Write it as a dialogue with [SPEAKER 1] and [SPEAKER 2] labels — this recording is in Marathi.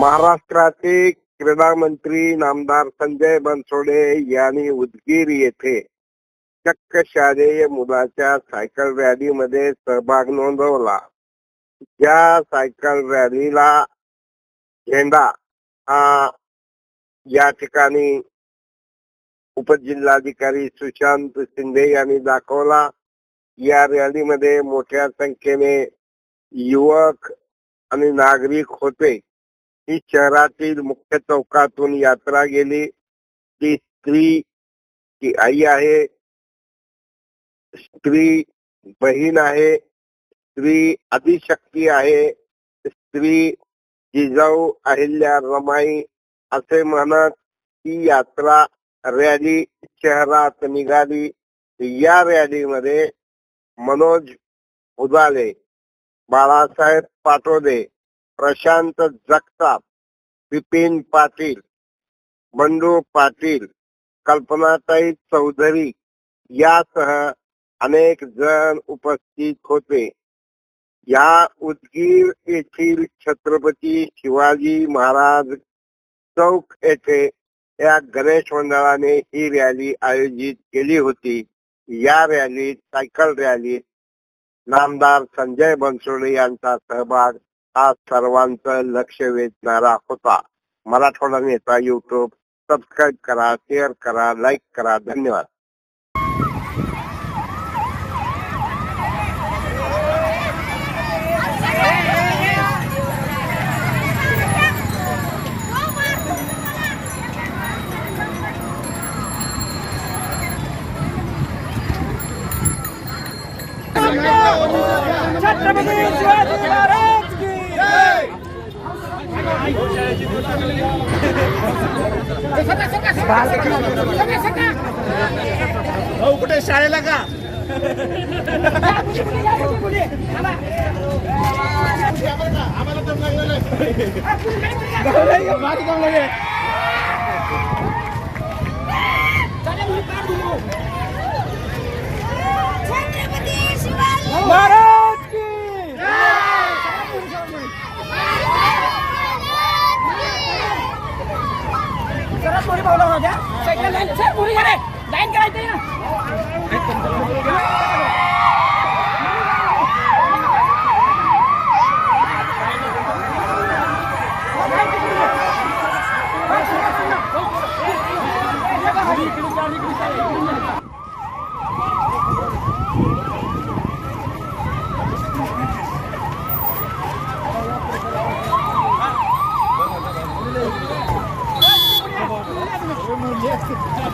[SPEAKER 1] Maharashtratik क्रीडा मंत्री नामदार संजय बनसोडे यांनी उदगीर येथे चक्क शालेय मुलाच्या सायकल रॅलीमध्ये सहभाग नोंदवला. या सायकल रॅलीला झेंडा हा या ठिकाणी उपजिल्हाधिकारी सुशांत शिंदे यांनी दाखवला. या रॅलीमध्ये मोठ्या संख्येने युवक आणि नागरिक होते. ही शहरातील मुख्य चौकातून यात्रा गेली. ती स्त्री ती आई आहे. स्त्री बहीण आहे. स्त्री आदिशक्ती आहे. स्त्री जिजाऊ अहिल्या रमाई असे म्हणत ही यात्रा रॅली शहरात निघाली. या रॅलीमध्ये मनोज उदाले बाळासाहेब पाटोदे प्रशांत जगताप विपिन पाटील बंडू पाटील कल्पनाताई चौधरी यासह अनेक जण उपस्थित होते. या उदगीर येथील छत्रपती शिवाजी महाराज चौक येथे या गणेश मंडळाने ही रॅली आयोजित केली होती. या रॅलीत सायकल रॅलीत नामदार संजय बनसोडे यांचा सहभाग हा सर्वांचं लक्ष वेधणारा होता. मराठवाडा नेता युट्यूब सबस्क्राईब करा शेअर करा लाईक करा. धन्यवाद.
[SPEAKER 2] छत्रपती शिवाजी महाराज!
[SPEAKER 3] भाऊ कुठे शाळेला का आम्हाला दम भारी दम लागले.
[SPEAKER 2] যা সাইকেল লাইন স্যার পুরি যাবে লাইন করাইতে না Thank you. Gracias.